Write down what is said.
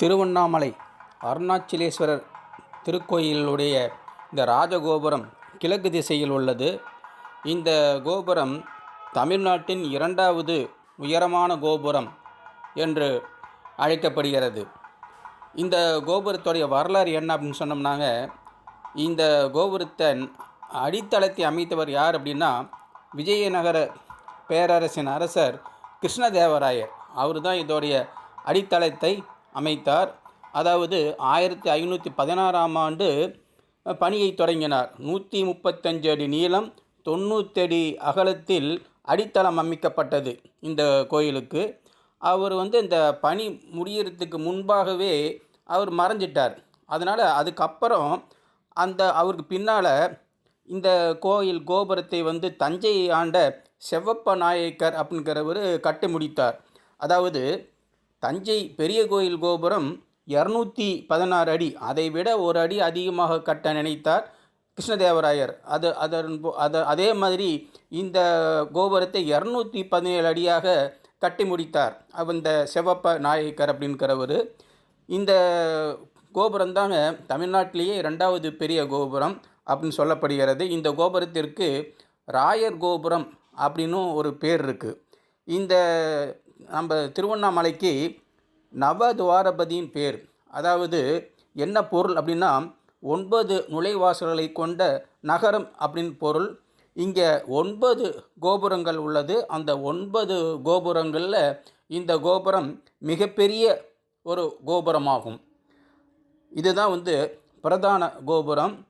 திருவண்ணாமலை அருணாச்சலேஸ்வரர் திருக்கோயிலுடைய இந்த ராஜகோபுரம் கிழக்கு திசையில் உள்ளது. இந்த கோபுரம் தமிழ்நாட்டின் இரண்டாவது உயரமான கோபுரம் என்று அழைக்கப்படுகிறது. இந்த கோபுரத்துடைய வரலாறு என்ன அப்படின்னு சொன்னோம்னாங்க இந்த கோபுரத்தை அடித்தளத்தை அமைத்தவர் யார் அப்படின்னா விஜயநகர பேரரசின் அரசர் கிருஷ்ணதேவராயர். அவர் தான் இதோடைய அடித்தளத்தை அமைத்தார். அதாவது ஆயிரத்தி ஐநூற்றி பதினாறாம் ஆண்டு பணியை தொடங்கினார். நூற்றி முப்பத்தஞ்சு அடி நீளம் தொண்ணூத்தடி அகலத்தில் அடித்தளம் அமைக்கப்பட்டது இந்த கோயிலுக்கு. அவர் வந்து இந்த பணி முடியறதுக்கு முன்பாகவே அவர் மறைஞ்சிட்டார். அதனால் அதுக்கப்புறம் அந்த அவருக்கு பின்னால் இந்த கோயில் கோபுரத்தை வந்து தஞ்சை ஆண்ட செவ்வப்ப நாயக்கர் அப்படிங்கிறவர் கட்டி முடித்தார். அதாவது தஞ்சை பெரிய கோயில் கோபுரம் இரநூத்தி பதினாறு அடி. அதை விட ஒரு அடி அதிகமாக கட்ட நினைத்தார் கிருஷ்ணதேவராயர். அது அதன் போ- அதே மாதிரி இந்த கோபுரத்தை இரநூத்தி பதினேழு அடியாக கட்டி முடித்தார். அந்த இந்த செவ்வப்ப நாயக்கர் அப்படிங்கிறவர். இந்த கோபுரம் தாங்க தமிழ்நாட்டிலேயே ரெண்டாவது பெரிய கோபுரம் அப்படின்னு சொல்லப்படுகிறது. இந்த கோபுரத்திற்கு ராயர் கோபுரம் அப்படின்னும் ஒரு பேர் இருக்குது இந்த நம்ம திருவண்ணாமலைக்கு நவதுவாரபதியின் பேர். அதாவது என்ன பொருள் அப்படின்னா ஒன்பது நுழைவாசல்களை கொண்ட நகரம் அப்படின்னு பொருள். இங்கே ஒன்பது கோபுரங்கள் உள்ளது. அந்த ஒன்பது கோபுரங்களில் இந்த கோபுரம் மிகப்பெரிய ஒரு கோபுரமாகும். இதுதான் வந்து பிரதான கோபுரம்.